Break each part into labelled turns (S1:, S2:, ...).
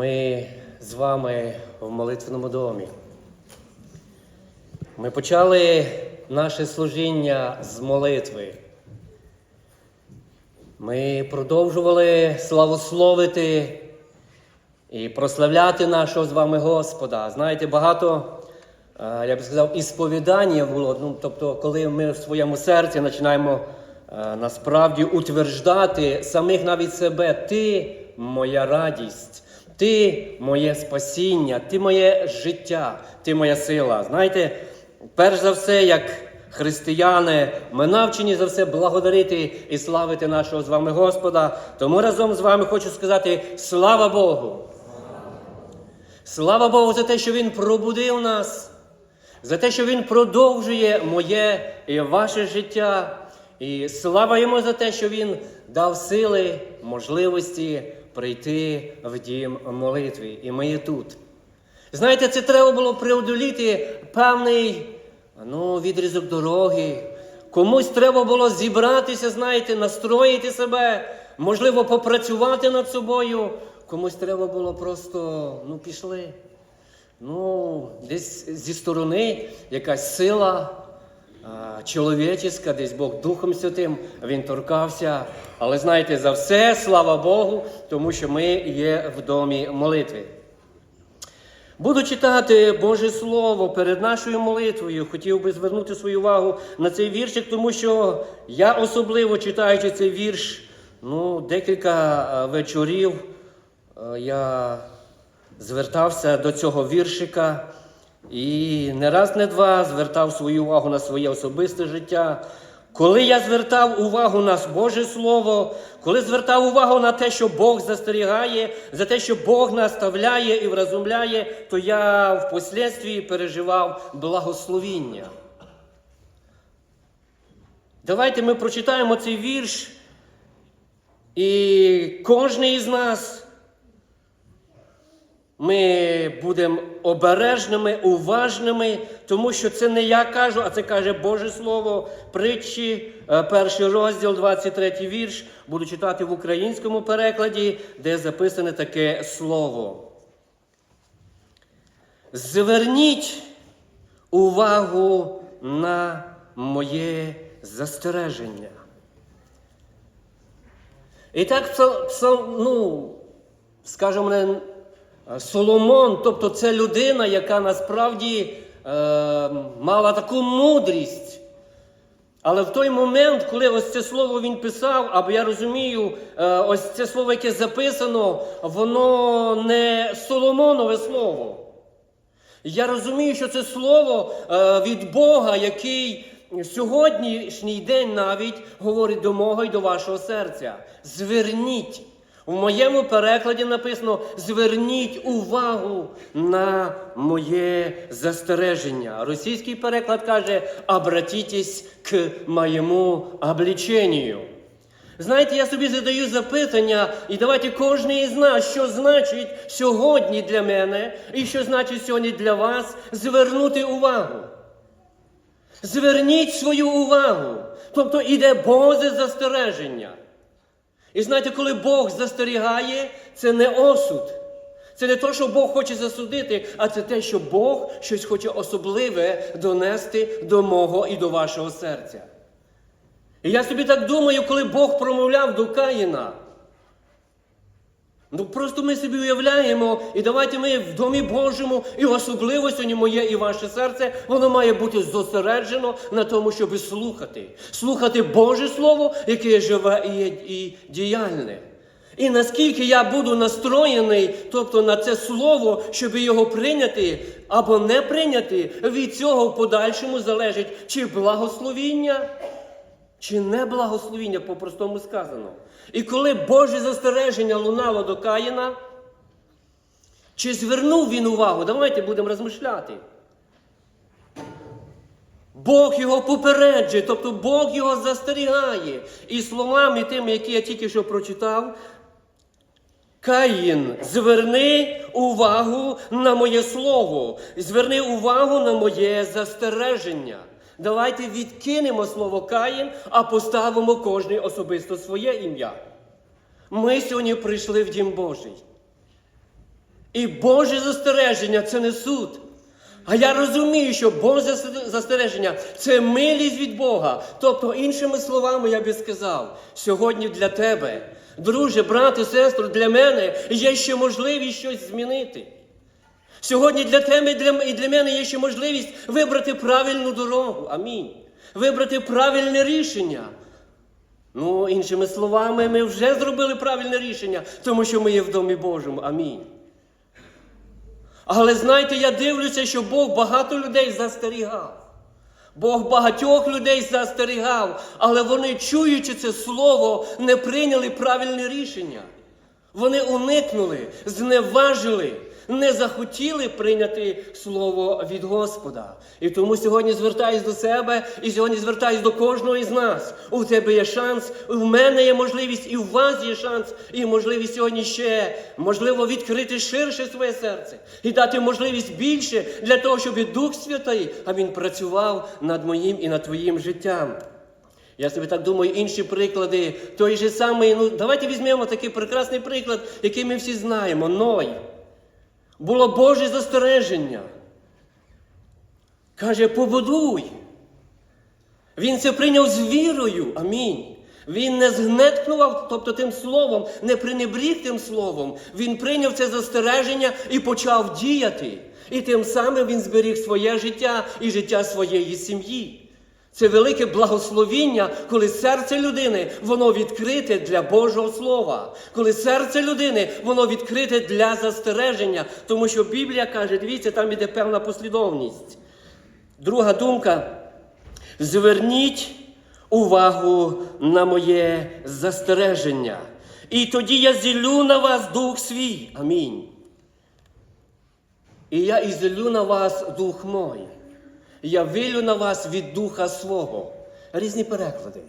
S1: Ми з вами в молитвеному домі. Ми почали наше служіння з молитви. Ми продовжували славословити і прославляти нашого з вами Господа. Знаєте, багато, е, я би сказав, ісповідання було. Ну, тобто, коли ми в своєму серці починаємо е, насправді утверждати самих навіть себе, ти моя радість, ти моє спасіння, ти моє життя, ти моя сила. Знаєте, перш за все, як християни, ми навчені за все благодарити і славити нашого з вами Господа. Тому разом з вами хочу сказати слава Богу! Слава Богу за те, що Він пробудив нас, за те, що Він продовжує моє і ваше життя. І слава йому за те, що Він дав сили, можливості прийти в дім молитви. І ми є тут. Знаєте, це треба було преодоліти певний ну, відрізок дороги. Комусь треба було зібратися, знаєте, настроїти себе, можливо, попрацювати над собою. Комусь треба було просто, ну, пішли. Ну, десь зі сторони якась сила чоловіческа, десь Бог Духом Святим, він торкався. Але знаєте, за все, слава Богу, тому що ми є в домі молитви. Буду читати Боже Слово перед нашою молитвою. Хотів би звернути свою увагу на цей віршик, тому що я особливо читаючи цей вірш, ну, декілька вечорів я звертався до цього віршика і не раз, не два звертав свою увагу на своє особисте життя. Коли я звертав увагу на Боже Слово, коли звертав увагу на те, що Бог застерігає, за те, що Бог наставляє і вразумляє, то я впоследствії переживав благословіння. Давайте ми прочитаємо цей вірш, і кожен із нас ми будемо обережними, уважними, тому що це не я кажу, а це каже Боже Слово, притчі, е, перший розділ, 23 вірш. Буду читати в українському перекладі, де записане таке слово. Зверніть увагу на моє застереження. І так, ну, скажімо, Соломон, тобто це людина, яка насправді е, мала таку мудрість. Але в той момент, коли ось це слово він писав, або я розумію, е, ось це слово, яке записано, воно не Соломонове слово. Я розумію, що це слово е, від Бога, який сьогоднішній день навіть говорить до мого і до вашого серця. Зверніть. У моєму перекладі написано: зверніть увагу на моє застереження. Російський переклад каже: обратітесь к моєму обліченню. Знаєте, я собі задаю запитання, і давайте кожен із нас, що значить сьогодні для мене, і що значить сьогодні для вас, звернути увагу. Зверніть свою увагу. Тобто іде Боже застереження. І знаєте, коли Бог застерігає, це не осуд. Це не те, що Бог хоче засудити, а це те, що Бог щось хоче особливе донести до мого і до вашого серця. І я собі так думаю, коли Бог промовляв до Каїна. Ну просто ми собі уявляємо, і давайте ми в Домі Божому, і особливо сьогодні моє і ваше серце, воно має бути зосереджено на тому, щоб слухати. Слухати Боже Слово, яке живе і, і діяльне. І наскільки я буду настроєний, тобто на це слово, щоб його прийняти або не прийняти, від цього в подальшому залежить чи благословіння, чи не благословіння, по-простому сказано. І коли Боже застереження лунало до Каїна, чи звернув він увагу? Давайте будемо розмишляти. Бог його попереджує, тобто Бог його застерігає. І словами тими, які я тільки що прочитав, Каїн, зверни увагу на моє слово, зверни увагу на моє застереження. Давайте відкинемо слово Каїн, а поставимо кожний особисто своє ім'я. Ми сьогодні прийшли в Дім Божий. І Боже застереження це не суд. А я розумію, що Боже застереження це милість від Бога. Тобто, іншими словами, я би сказав, сьогодні для тебе, друже, брате, сестру, для мене є ще можливість щось змінити. Сьогодні для тебе і для, і для мене є ще можливість вибрати правильну дорогу. Амінь. Вибрати правильне рішення. Ну, іншими словами, ми вже зробили правильне рішення, тому що ми є в Домі Божому. Амінь. Але знаєте, я дивлюся, що Бог багато людей застерігав. Бог багатьох людей застерігав, але вони, чуючи це слово, не прийняли правильне рішення. Вони уникнули, зневажили, не захотіли прийняти слово від Господа. І тому сьогодні звертаюсь до себе і сьогодні звертаюсь до кожного із нас. У тебе є шанс, у мене є можливість, і у вас є шанс, і можливість сьогодні ще можливо відкрити ширше своє серце і дати можливість більше для того, щоб і Дух Святий, а він працював над моїм і над твоїм життям. Я собі так думаю, інші приклади, той же самий, ну давайте візьмемо такий прекрасний приклад, який ми всі знаємо. Ной. Було Боже застереження. Каже, побудуй. Він це прийняв з вірою. Амінь. Він не згнеткнував, тобто тим словом, не пренебріг тим словом. Він прийняв це застереження і почав діяти. І тим самим він зберіг своє життя і життя своєї сім'ї. Це велике благословіння, коли серце людини воно відкрите для Божого Слова, коли серце людини воно відкрите для застереження, тому що Біблія каже, дивіться, там іде певна послідовність. Друга думка. Зверніть увагу на моє застереження. І тоді я зілю на вас дух свій. Амінь. І я ізелю на вас дух мой. Я вилю на вас від духа свого. Різні переклади.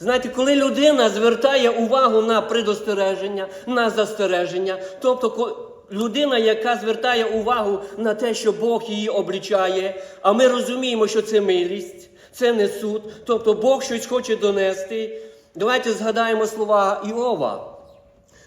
S1: Знаєте, коли людина звертає увагу на предостереження, на застереження, тобто людина, яка звертає увагу на те, що Бог її облічає, а ми розуміємо, що це милість, це не суд, тобто Бог щось хоче донести. Давайте згадаємо слова Іова,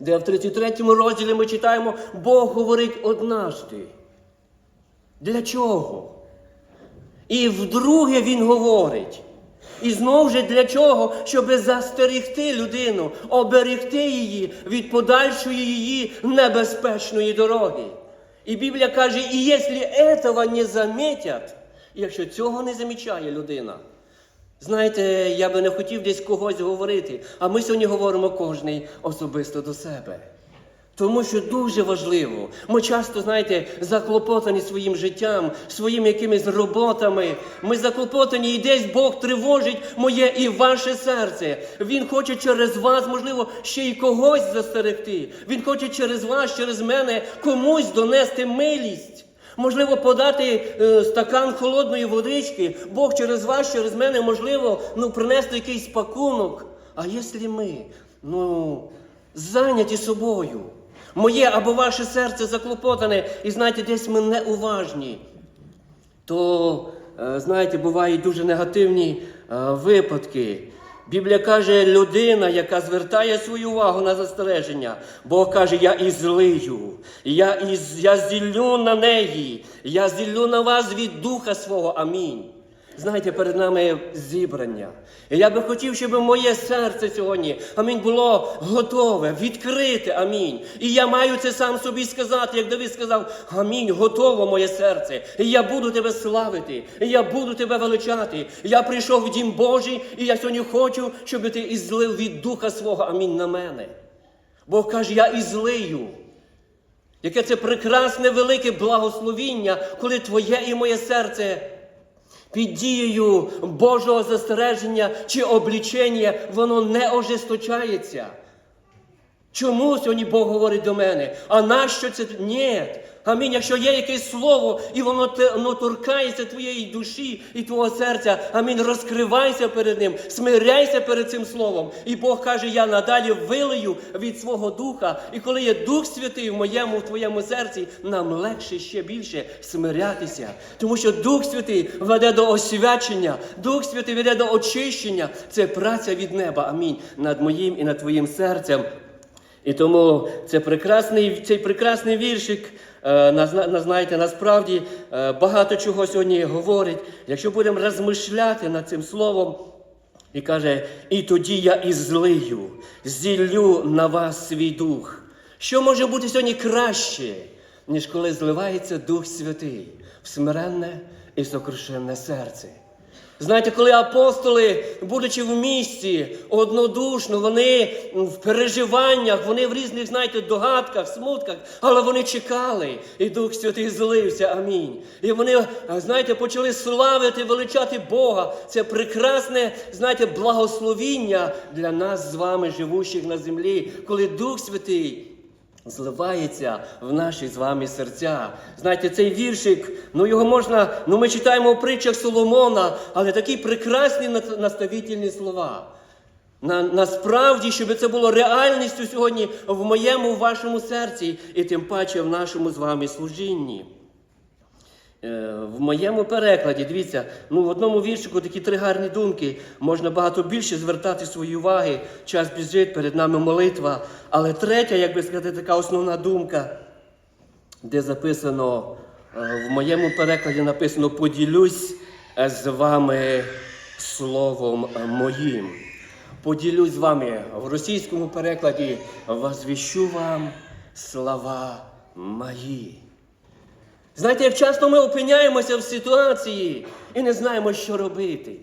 S1: де в 33 розділі ми читаємо, Бог говорить однажди. Для чого? І вдруге він говорить. І знову ж для чого? Щоб застерегти людину, оберегти її від подальшої її небезпечної дороги. І Біблія каже, і якщо этого не замітять, якщо цього не замічає людина, знаєте, я би не хотів десь когось говорити, а ми сьогодні говоримо кожний особисто до себе. Тому що дуже важливо. Ми часто, знаєте, заклопотані своїм життям, своїми якимись роботами. Ми заклопотані, і десь Бог тривожить моє і ваше серце. Він хоче через вас, можливо, ще й когось застерегти. Він хоче через вас, через мене комусь донести милість. Можливо, подати е, стакан холодної водички. Бог через вас, через мене, можливо, ну, принести якийсь пакунок. А якщо ми, ну, зайняті собою. Моє або ваше серце заклопотане, і знаєте, десь ми неуважні, то, е, знаєте, бувають дуже негативні е, випадки. Біблія каже, людина, яка звертає свою увагу на застереження, Бог каже, я і злию, я, із, я зіллю на неї, я зіллю на вас від духа свого. Амінь. Знаєте, перед нами зібрання. І я би хотів, щоб моє серце сьогодні, амінь, було готове, відкрите, амінь. І я маю це сам собі сказати, як Давид сказав, амінь, готово моє серце. І я буду тебе славити, я буду тебе величати. Я прийшов в дім Божий, і я сьогодні хочу, щоб ти ізлив від духа свого, амінь, на мене. Бог каже, я ізлию. Яке це прекрасне велике благословіння, коли твоє і моє серце під дією Божого застереження чи облічення, воно не ожесточається. Чому сьогодні Бог говорить до мене? А нащо це? Ні. Амінь. Якщо є якесь слово, і воно, воно торкається твоєї душі і твого серця, амінь, розкривайся перед ним, смиряйся перед цим словом. І Бог каже, я надалі вилию від свого духа. І коли є Дух Святий в моєму, в твоєму серці, нам легше ще більше смирятися. Тому що Дух Святий веде до освячення, Дух Святий веде до очищення. Це праця від неба. Амінь. Над моїм і над твоїм серцем. І тому це прекрасний, цей прекрасний віршик, знаєте, насправді е, багато чого сьогодні говорить. Якщо будемо розмишляти над цим словом, і каже, і тоді я і злию, зіллю на вас свій дух. Що може бути сьогодні краще, ніж коли зливається Дух Святий в смиренне і сокрушенне серце? Знаєте, коли апостоли, будучи в місті, однодушно, вони в переживаннях, вони в різних, знаєте, догадках, смутках, але вони чекали, і Дух Святий злився. Амінь. І вони, знаєте, почали славити, величати Бога. Це прекрасне, знаєте, благословіння для нас з вами, живущих на землі, коли Дух Святий зливається в наші з вами серця. Знаєте, цей віршик, ну його можна, ну ми читаємо у притчах Соломона, але такі прекрасні на- наставительні слова. На, насправді, щоб це було реальністю сьогодні в моєму, в вашому серці, і тим паче в нашому з вами служінні. Е, В моєму перекладі, дивіться, ну в одному віршику такі три гарні думки. Можна багато більше звертати свої уваги. Час біжить, перед нами молитва. Але третя, як би сказати, така основна думка, де записано, е, в моєму перекладі написано поділюсь е, з вами словом моїм. Поділюсь з вами в російському перекладі, возвіщу вам слова мої. Знаєте, як часто ми опиняємося в ситуації і не знаємо, що робити.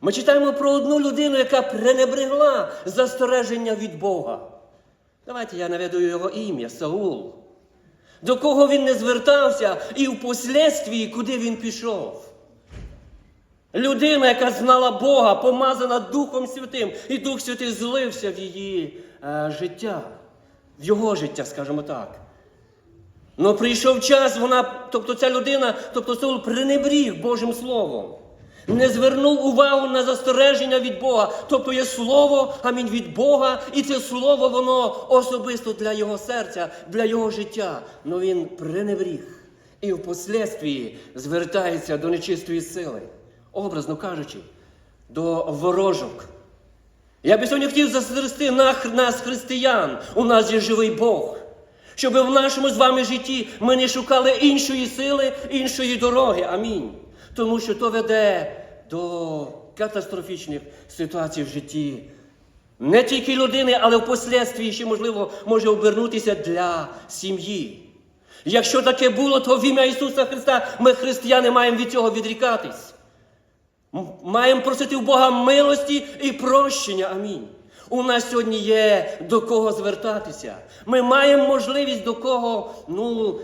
S1: Ми читаємо про одну людину, яка пренебрегла застереження від Бога. Давайте я наведу його ім'я Саул. До кого він не звертався і впоследствії, куди він пішов. Людина, яка знала Бога, помазана Духом Святим, і Дух Святий злився в її е, життя, в його життя, скажімо так. Ну прийшов час, вона, тобто ця людина, тобто Саул пренебріг Божим Словом. Не звернув увагу на застереження від Бога. Тобто є слово, амінь від Бога, і це слово, воно особисто для його серця, для його життя. Ну він пренебріг. І впоследствії звертається до нечистої сили, образно кажучи, до ворожок. Я би сьогодні хотів застерегти нас, християн, у нас є живий Бог. Щоб в нашому з вами житті ми не шукали іншої сили, іншої дороги. Амінь. Тому що то веде до катастрофічних ситуацій в житті. Не тільки людини, але впоследствії ще, можливо, може обернутися для сім'ї. Якщо таке було, то в ім'я Ісуса Христа ми, християни, маємо від цього відрікатись. Маємо просити в Бога милості і прощення. Амінь. У нас сьогодні є до кого звертатися. Ми маємо можливість до кого ну,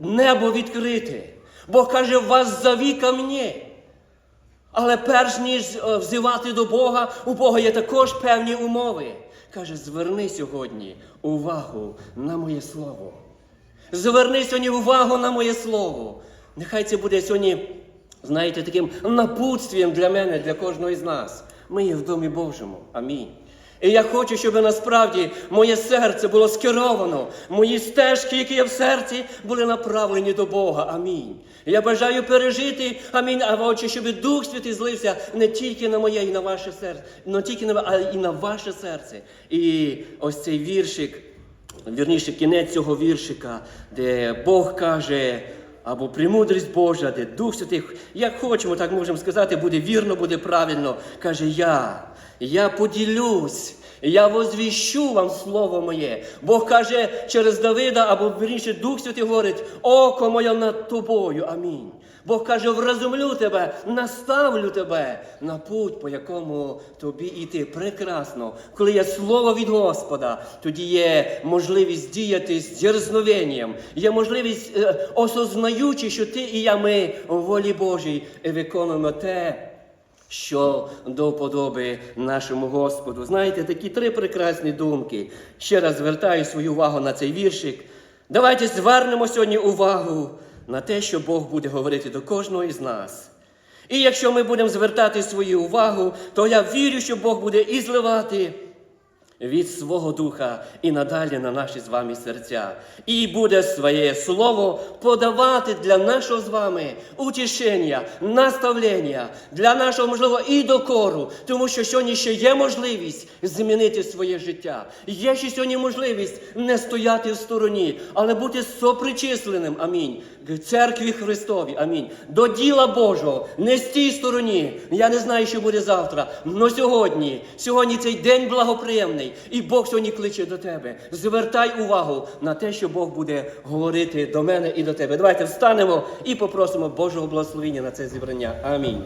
S1: небо відкрити. Бог каже, вас зові ко мені. Але перш ніж е, взивати до Бога, у Бога є також певні умови. Каже, зверни сьогодні увагу на моє слово. Зверни сьогодні увагу на моє слово. Нехай це буде сьогодні, знаєте, таким напутствієм для мене, для кожного із нас. Ми є в домі Божому. Амінь. І я хочу, щоб насправді моє серце було скеровано, мої стежки, які є в серці, були направлені до Бога. Амінь. Я бажаю пережити, амінь, а отче, щоб Дух Святий злився не тільки на моє і на ваше серце, не тільки на, а і на ваше серце. І ось цей віршик, вірніше, кінець цього віршика, де Бог каже, або премудрість Божа, де Дух Святий, як хочемо, так можемо сказати, буде вірно, буде правильно. Каже, я, я поділюсь. Я возвіщу вам слово моє. Бог каже через Давида, або вірніше Дух Святий говорить, око моє над тобою. Амінь. Бог каже, вразумлю тебе, наставлю тебе на путь, по якому тобі йти. Прекрасно. Коли є слово від Господа, тоді є можливість діяти з дерзновенням, є можливість, е, осознаючи, що ти і я ми в волі Божій виконуємо те, що до вподоби нашому Господу. Знаєте, такі три прекрасні думки. Ще раз звертаю свою увагу на цей віршик. Давайте звернемо сьогодні увагу на те, що Бог буде говорити до кожного із нас. І якщо ми будемо звертати свою увагу, то я вірю, що Бог буде і зливати від свого духа і надалі на наші з вами серця. І буде своє слово подавати для нашого з вами утішення, наставлення, для нашого, можливо, і докору, тому що сьогодні ще є можливість змінити своє життя. Є ще сьогодні можливість не стояти в стороні, але бути сопричисленим. Амінь. Церкві Христові. Амінь. До діла Божого. Не стій стороні. Я не знаю, що буде завтра. Но сьогодні, сьогодні цей день благоприємний. І Бог сьогодні кличе до тебе. Звертай увагу на те, що Бог буде говорити до мене і до тебе. Давайте встанемо і попросимо Божого благословення на це зібрання. Амінь.